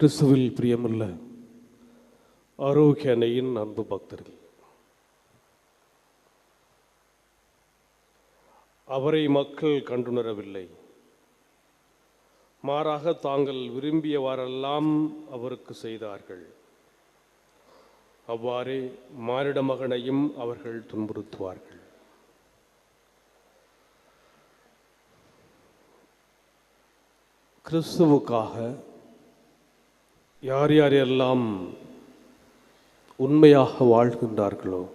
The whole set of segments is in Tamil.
கிறிஸ்துவில் பிரியமுள்ள ஆரோக்கிய அன்பு பக்தர்கள். அவரை மக்கள் கண்டுணரவில்லை. மாறாக தாங்கள் விரும்பியவாறெல்லாம் அவருக்கு செய்தார்கள். அவ்வாறே மானிட மகனையும் அவர்கள் துன்புறுத்துவார்கள். கிறிஸ்துவுக்காக யார் யார் எல்லாம் உண்மையாக வாழ்கின்றார்களோ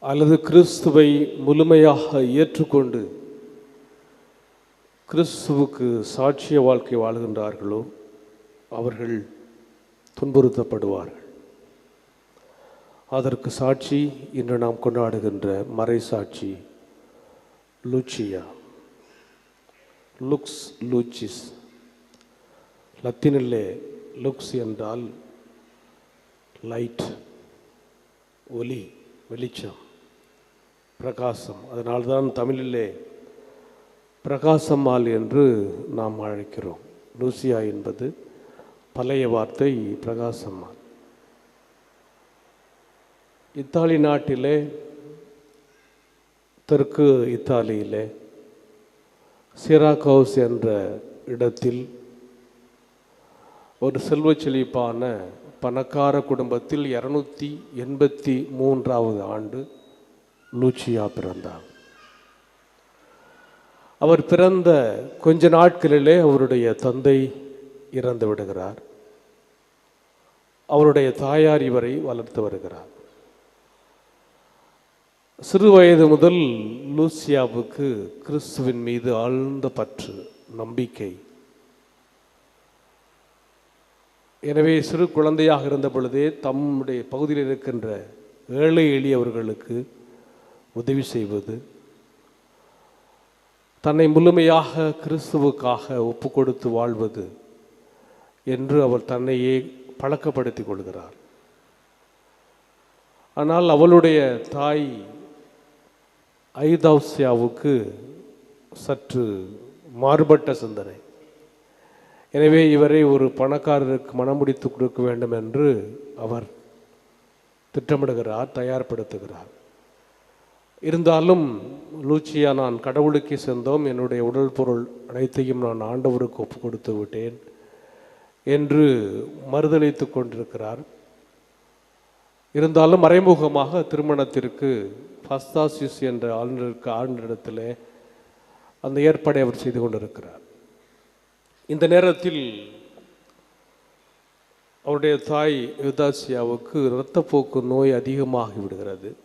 அல்லது கிறிஸ்துவை முழுமையாக ஏற்றுக்கொண்டு கிறிஸ்துவுக்கு சாட்சிய வாழ்க்கை வாழ்கின்றார்களோ அவர்கள் துன்புறுத்தப்படுவார்கள். அதற்கு சாட்சி இன்று நாம் கொண்டாடுகின்ற மறை சாட்சி லூச்சியா. லுக்ஸ் லூச்சிஸ். லத்தினிலே லுக்ஸ் என்றால் லைட் ஒலி வெளிச்சம் பிரகாசம். அதனால்தான் தமிழிலே பிரகாசம்மாள் என்று நாம் அழைக்கிறோம். லூசியா என்பது பழைய வார்த்தை பிரகாசம்மாள். இத்தாலி நாட்டிலே தெற்கு இத்தாலியிலே சிராகவுஸ் என்ற இடத்தில் ஒரு செல்வச் செழிப்பான பணக்கார குடும்பத்தில் இரநூத்தி எண்பத்தி மூன்றாவது ஆண்டு லூச்சியா பிறந்தார். அவர் பிறந்த கொஞ்ச நாட்களிலே அவருடைய தந்தை இறந்து விடுகிறார். அவருடைய தாயார் இவரை வளர்த்து வருகிறார். சிறு வயது முதல் லூசியாவுக்கு கிறிஸ்துவின் மீது ஆழ்ந்த பற்று நம்பிக்கை எனவே சிறு குழந்தையாக இருந்த பொழுதே தம்முடைய பகுதியில் இருக்கின்ற ஏழை எளியவர்களுக்கு உதவி செய்வது தன்னை முழுமையாக கிறிஸ்துவுக்காக ஒப்பு கொடுத்து வாழ்வது என்று அவர் தன்னையே பழக்கப்படுத்திக் கொள்கிறார். ஆனால் அவளுடைய தாய் ஐதாவ்சியாவுக்கு சற்று மாறுபட்ட சிந்தனை. எனவே இவரை ஒரு பணக்காரருக்கு மனமுடித்து கொடுக்க வேண்டும் என்று அவர் திட்டமிடுகிறார் தயார்படுத்துகிறார். இருந்தாலும் லூச்சியா நான் கடவுளுக்கு சென்றோம் என்னுடைய உடல் பொருள் அனைத்தையும் நான் ஆண்டவருக்கு ஒப்பு கொடுத்து விட்டேன் என்று மறுதளித்து கொண்டிருக்கிறார். இருந்தாலும் மறைமுகமாக திருமணத்திற்கு ஃபஸ்தாசிஸ் என்ற ஆளுநருக்கு ஆளுநரிடத்தில் அந்த ஏற்பாடை அவர் செய்து கொண்டிருக்கிறார். இந்த நேரத்தில் அவருடைய தாய் யுதாசியாவுக்கு இரத்தப்போக்கு நோய் அதிகமாகி விடுகிறது.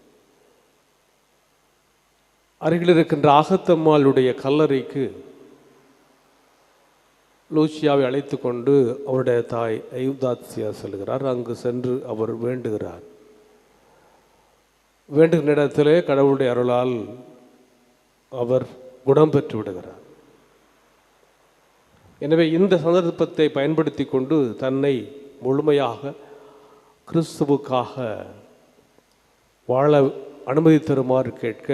அருகில் இருக்கின்ற ஆகத்தம்மாளுடைய கல்லறைக்கு லூசியாவை அழைத்து கொண்டு அவருடைய தாய் அயுதாசியா செல்கிறார். அங்கு சென்று அவர் வேண்டுகிறார். வேண்டுகிற இடத்திலே கடவுளுடைய அருளால் அவர் குணம் பெற்று விடுகிறார். எனவே இந்த சந்தர்ப்பத்தை பயன்படுத்தி கொண்டு தன்னை முழுமையாக கிறிஸ்துவுக்காக வாழ அனுமதி தருமாறு கேட்க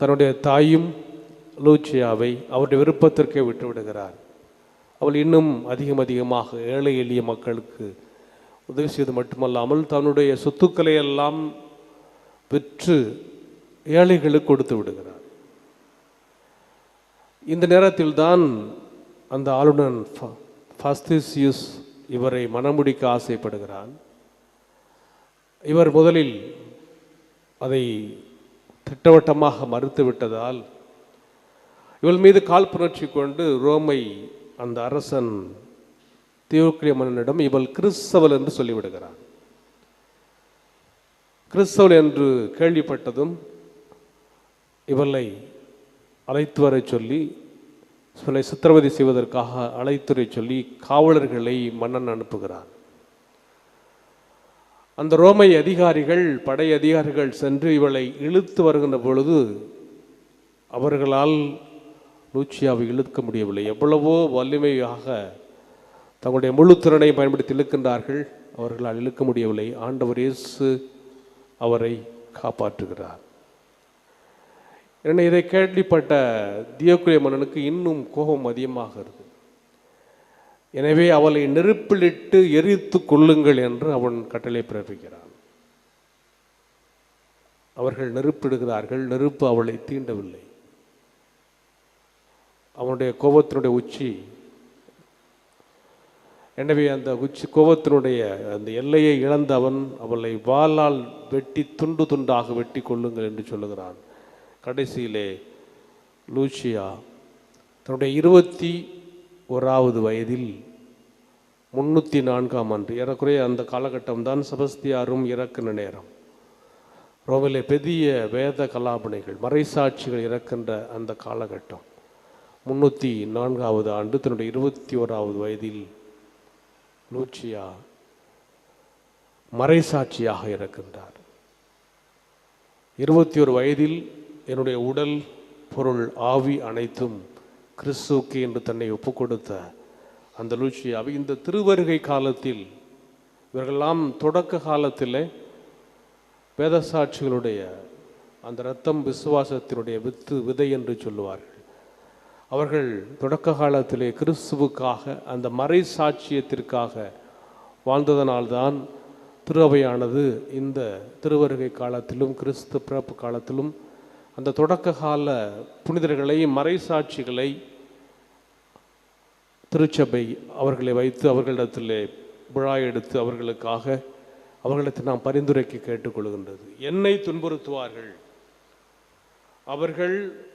தன்னுடைய தாயும் லூச்சியாவை அவருடைய விருப்பத்திற்கே விட்டு விடுகிறார். அவள் இன்னும் அதிகம் அதிகமாக ஏழை எளிய மக்களுக்கு உதவி செய்வது மட்டுமல்லாமல் தன்னுடைய சொத்துக்களை எல்லாம் விற்று ஏழைகளுக்கு கொடுத்து விடுகிறார். இந்த நேரத்தில் தான் அந்த ஆளுநன் ஃபாஸ்திசியூஸ் இவரை மனமுடிக்க ஆசைப்படுகிறான். இவர் முதலில் அதை திட்டவட்டமாக மறுத்து விட்டதால் இவள் மீது கால் புணர்ச்சி கொண்டு ரோமை அந்த அரசன் தியோக்கிரிய மன்னனிடம் இவள் கிறிஸ்தவள் என்று சொல்லிவிடுகிறான். கிறிஸ்தவள் என்று கேள்விப்பட்டதும் இவளை அழைத்து வர சொல்லி இவளை சித்திரவதை செய்வதற்காக அழைத்துரை சொல்லி காவலர்களை மன்னன் அனுப்புகிறார் அந்த ரோமை அதிகாரிகள் படை அதிகாரிகள் சென்று இவளை இழுத்து வருகின்ற பொழுது அவர்களால் லூச்சியாவை இழுக்க முடியவில்லை. எவ்வளவோ வலிமையாக தங்களுடைய முழு திறனை பயன்படுத்தி இழுக்கின்றார்கள். அவர்களால் இழுக்க முடியவில்லை. ஆண்டவர் இயேசு அவரை காப்பாற்றுகிறார். ஏன்னா இதை கேள்விப்பட்ட தியோக்குரிய மன்னனுக்கு இன்னும் கோபம் அதிகமாகிறது. எனவே அவளை நெருப்பிலிட்டு எரித்து கொள்ளுங்கள் என்று அவன் கட்டளை பிறப்பிக்கிறான். அவர்கள் நெருப்பிடுகிறார்கள் நெருப்பு அவளை தீண்டவில்லை. அவனுடைய கோபத்தினுடைய உச்சி எனவே அந்த உச்சி கோபத்தினுடைய அந்த எல்லையை இழந்தவன் அவளை வாளால் வெட்டி துண்டு துண்டாக வெட்டி கொள்ளுங்கள் என்று சொல்லுகிறான். கடைசியிலே லூசியா தன்னுடைய இருபத்தி ஓராவது வயதில் முன்னூற்றி நான்காம் ஆண்டு ஏறக்குறைய அந்த காலகட்டம் தான் செபஸ்தியாரும் இறக்கின நேரம். ரோமிலே பெரிய வேத கலாபனைகள் மறைசாட்சிகள் இறக்கின்ற அந்த காலகட்டம். முன்னூற்றி நான்காவது ஆண்டு தன்னுடைய இருபத்தி ஓராவது வயதில் லூச்சியா மறைசாட்சியாக இறக்கின்றார். இருபத்தி ஒரு வயதில் என்னுடைய உடல் பொருள் ஆவி அனைத்தும் கிறிஸ்துவுக்கு என்று தன்னை ஒப்பு கொடுத்த அந்த லூச்சியாவை இந்த திருவருகை காலத்தில் இவர்களெல்லாம் தொடக்க காலத்தில் வேதசாட்சிகளுடைய அந்த ரத்தம் விசுவாசத்தினுடைய வித்து விதை என்று சொல்லுவார்கள். அவர்கள் தொடக்க காலத்திலே கிறிஸ்துவுக்காக அந்த மறை சாட்சியத்திற்காக வாழ்ந்ததனால்தான் திருவையானது இந்த திருவருகை காலத்திலும் கிறிஸ்து பிறப்பு காலத்திலும் அந்த தொடக்க கால புனிதர்களை மறைசாட்சிகளை திருச்சபை அவர்களை வைத்து அவர்களிடத்திலே விழா எடுத்து அவர்களுக்காக அவர்களுக்கு நாம் பரிந்துரைக்க கேட்டுக்கொள்கின்றது. என்னை துன்புறுத்துவார்கள்? அவர்கள்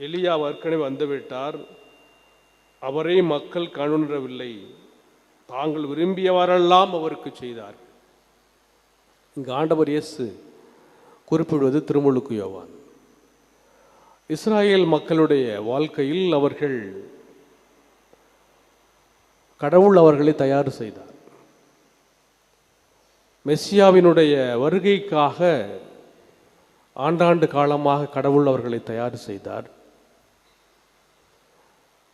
எலியா ஏற்கனவே வந்துவிட்டார். அவரை மக்கள் கணுணரவில்லை. தாங்கள் விரும்பியவரெல்லாம் அவருக்கு செய்தார் இங்கு ஆண்டவர் இயேசு குறிப்பிடுவது திருமுழுக்கு யோவான். இஸ்ராயேல் மக்களுடைய வாழ்க்கையில் அவர்கள் கடவுள் அவர்களை தயார் செய்தார். மெஸ்ஸியாவினுடைய வருகைக்காக ஆண்டாண்டு காலமாக கடவுள் அவர்களை தயார் செய்தார்.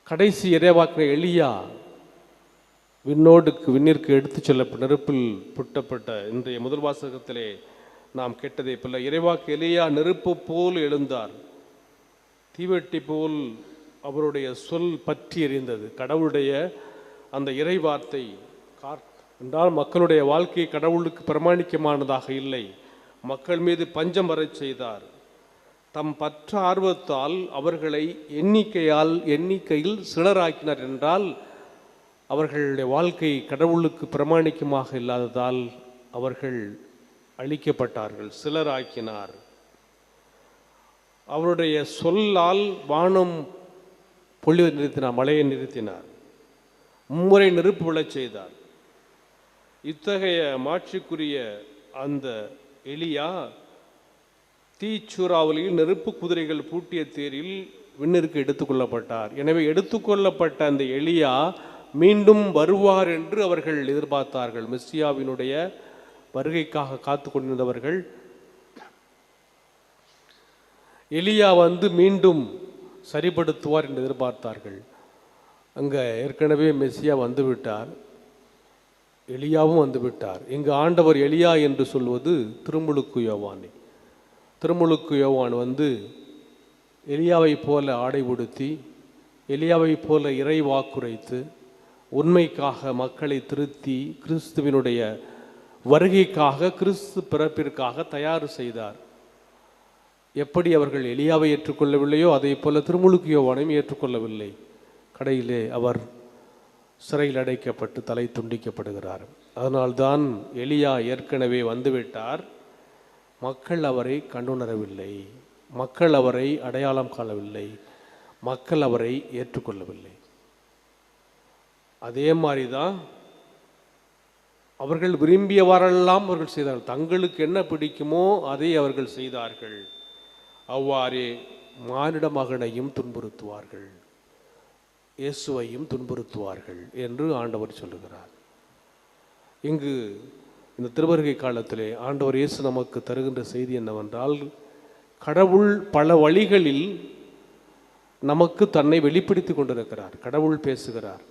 கடைசி இறைவாக்கின எளியா விண்ணோடுக்கு விண்ணிற்கு எடுத்துச் செல்ல நெருப்பில் புட்டப்பட்ட இன்றைய முதல் வாசகத்திலே நாம் கேட்டதை போல இறைவாக்கு எளியா நெருப்பு போல் எழுந்தார். தீவெட்டி போல் அவருடைய சொல் பற்றி எறிந்தது கடவுளுடைய அந்த இறை வார்த்தை கார் என்றால் மக்களுடைய வாழ்க்கை கடவுளுக்கு பிரமாணிக்கமானதாக இல்லை. மக்கள் மீது பஞ்சம் வரச் செய்தார். தம் பற்ற ஆர்வத்தால் அவர்களை எண்ணிக்கையால் எண்ணிக்கையில் சிலராக்கினார் என்றால் அவர்களுடைய வாழ்க்கை கடவுளுக்கு பிரமாணிக்கமாக இல்லாததால் அவர்கள் அழிக்கப்பட்டார்கள் சிலராக்கினார். அவருடைய சொல்லால் வானம் பொழிவை நிறுத்தினார் மழையை நிறுத்தினார் மும்முறை நெருப்பு விழச் செய்தார். இத்தகைய மாட்சிக்குரிய அந்த எலியா தீச்சூறாவளியில் நெருப்பு குதிரைகள் பூட்டிய தேரில் விண்ணிற்கு எடுத்துக்கொள்ளப்பட்டார் எனவே எடுத்துக்கொள்ளப்பட்ட அந்த எலியா மீண்டும் வருவார் என்று அவர்கள் எதிர்பார்த்தார்கள். மெஸ்ஸியாவினுடைய வருகைக்காக காத்து கொண்டிருந்தவர்கள் எலியா வந்து மீண்டும் சரிப்படுத்துவார் என்று எதிர்பார்த்தார்கள். அங்கே ஏற்கனவே மெஸ்ஸியா வந்துவிட்டார். எலியாவும் வந்துவிட்டார். இங்கு ஆண்டவர் எலியா என்று சொல்வது திருமுழுக்கு யோவானே. திருமுழுக்கு யோவான் வந்து எலியாவைப் போல ஆடை உடுத்தி எலியாவைப் போல இறை வாக்குரைத்து உண்மைக்காக மக்களை திருத்தி கிறிஸ்துவினுடைய வருகைக்காக கிறிஸ்து பிறப்பிற்காக தயார் செய்தார். எப்படி அவர்கள் எலியாவை ஏற்றுக்கொள்ளவில்லையோ அதை போல திருமுழுக்கு யோவானையும் ஏற்றுக்கொள்ளவில்லை. கடையிலே அவர் சிறையில் அடைக்கப்பட்டு தலை துண்டிக்கப்படுகிறார். அதனால்தான் எலியா ஏற்கனவே வந்துவிட்டார். மக்கள் அவரை கண்டுணரவில்லை. மக்கள் அவரை அடையாளம் காணவில்லை. மக்கள் அவரை ஏற்றுக்கொள்ளவில்லை. அதே மாதிரி தான் அவர்கள் விரும்பியவாறெல்லாம் அவர்கள் செய்தார்கள். தங்களுக்கு என்ன பிடிக்குமோ அதை அவர்கள் செய்தார்கள். அவ்வாறே மானிட மகனையும் துன்புறுத்துவார்கள். இயேசுவையும் துன்புறுத்துவார்கள் என்று ஆண்டவர் சொல்லுகிறார். இங்கு இந்த திருவருகை காலத்திலே ஆண்டவர் இயேசு நமக்கு தருகின்ற செய்தி என்னவென்றால் கடவுள் பல வழிகளில் நமக்கு தன்னை வெளிப்படுத்தி கொண்டிருக்கிறார். கடவுள் பேசுகிறார்.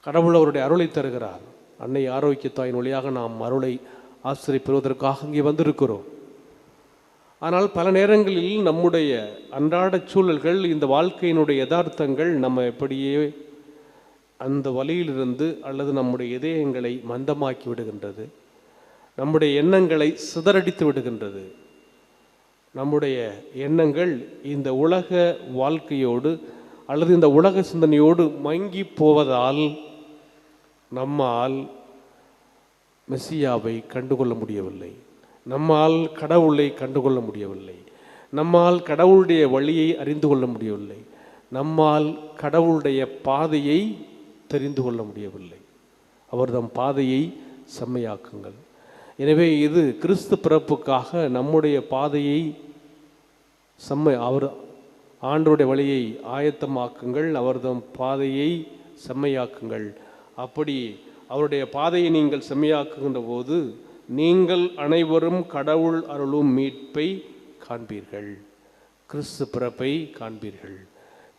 கடவுள் அவருடைய அருளை தருகிறார். அன்னை ஆரோக்கியத்தாயின் வழியாக நாம் அருளை ஆசிரியை பெறுவதற்காக இங்கே வந்திருக்கிறோம். ஆனால் பல நேரங்களில் நம்முடைய அன்றாட சூழல்கள் இந்த வாழ்க்கையினுடைய யதார்த்தங்கள் நம்ம எப்படியே அந்த வழியிலிருந்து அல்லது நம்முடைய இதயங்களை மந்தமாக்கி விடுகின்றது. நம்முடைய எண்ணங்களை சிதறடித்து விடுகின்றது. நம்முடைய எண்ணங்கள் இந்த உலக வாழ்க்கையோடு அல்லது இந்த உலக சிந்தனையோடு மங்கி போவதால் நம்மால் மெஸ்ஸியாவை கண்டுகொள்ள முடியவில்லை. நம்மால் கடவுளை கண்டுகொள்ள முடியவில்லை. நம்மால் கடவுளுடைய வழியை அறிந்து கொள்ள முடியவில்லை. நம்மால் கடவுளுடைய பாதையை தெரிந்து கொள்ள முடியவில்லை. அவர் தம் பாதையை செம்மையாக்குங்கள். எனவே இது கிறிஸ்து பிறப்புக்காக நம்முடைய பாதையை செம்மை அவர் ஆண்டோடைய வழியை ஆயத்தமாக்குங்கள் அவர்தம் பாதையை செம்மையாக்குங்கள். அப்படி அவருடைய பாதையை நீங்கள் செம்மையாக்குகின்ற போது நீங்கள் அனைவரும் கடவுள் அருளும் மீட்பை காண்பீர்கள். கிறிஸ்து பிறப்பை காண்பீர்கள்.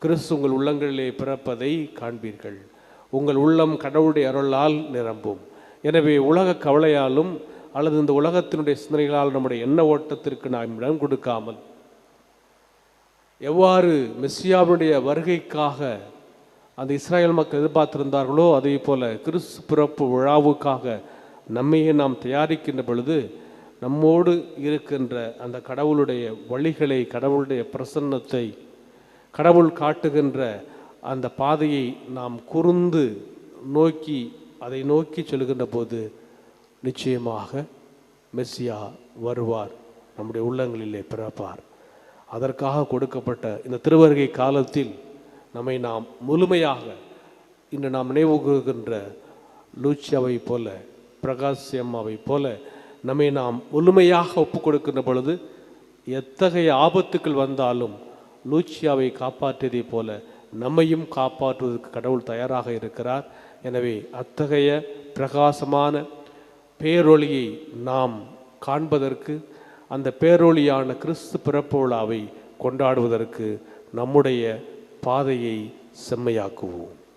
கிறிஸ்து உங்கள் உள்ளங்களிலே பிறப்பதை காண்பீர்கள். உங்கள் உள்ளம் கடவுளுடைய அருளால் நிரம்பும். எனவே உலக கவலையாலும் அல்லது இந்த உலகத்தினுடைய சிந்தனைகளால் நம்முடைய எண்ண ஓட்டத்திற்கு நாம் இடம் கொடுக்காமல் எவ்வாறு மெஸ்ஸியாவுடைய வருகைக்காக அந்த இஸ்ராயல் மக்கள் எதிர்பார்த்திருந்தார்களோ அதே போல கிறிஸ்து பிறப்பு விழாவுக்காக நம்மையே நாம் தயாரிக்கின்ற பொழுது நம்மோடு இருக்கின்ற அந்த கடவுளுடைய வழிகளை கடவுளுடைய பிரசன்னத்தை கடவுள் காட்டுகின்ற அந்த பாதையை நாம் குறுந்து நோக்கி அதை நோக்கி செல்கின்ற போது நிச்சயமாக மெஸ்ஸியா வருவார். நம்முடைய உள்ளங்களிலே பிறப்பார். அதற்காக கொடுக்கப்பட்ட இந்த திருவருகை காலத்தில் நம்மை நாம் முழுமையாக இன்று நாம் நினைவுகின்ற லூச்சியாவை போல பிரகாசியம்மாவை போல நம்மை நாம் முழுமையாக ஒப்புக் கொடுக்கின்ற பொழுது எத்தகைய ஆபத்துக்கள் வந்தாலும் லூச்சியாவை காப்பாற்றியதைப் போல நம்மையும் காப்பாற்றுவதற்கு கடவுள் தயாராக இருக்கிறார். எனவே அத்தகைய பிரகாசமான பேரொளியை நாம் காண்பதற்கு அந்த பேரொளியான கிறிஸ்து பிறப்பு விழாவை கொண்டாடுவதற்கு நம்முடைய பாதையை செம்மையாக்குவோம்.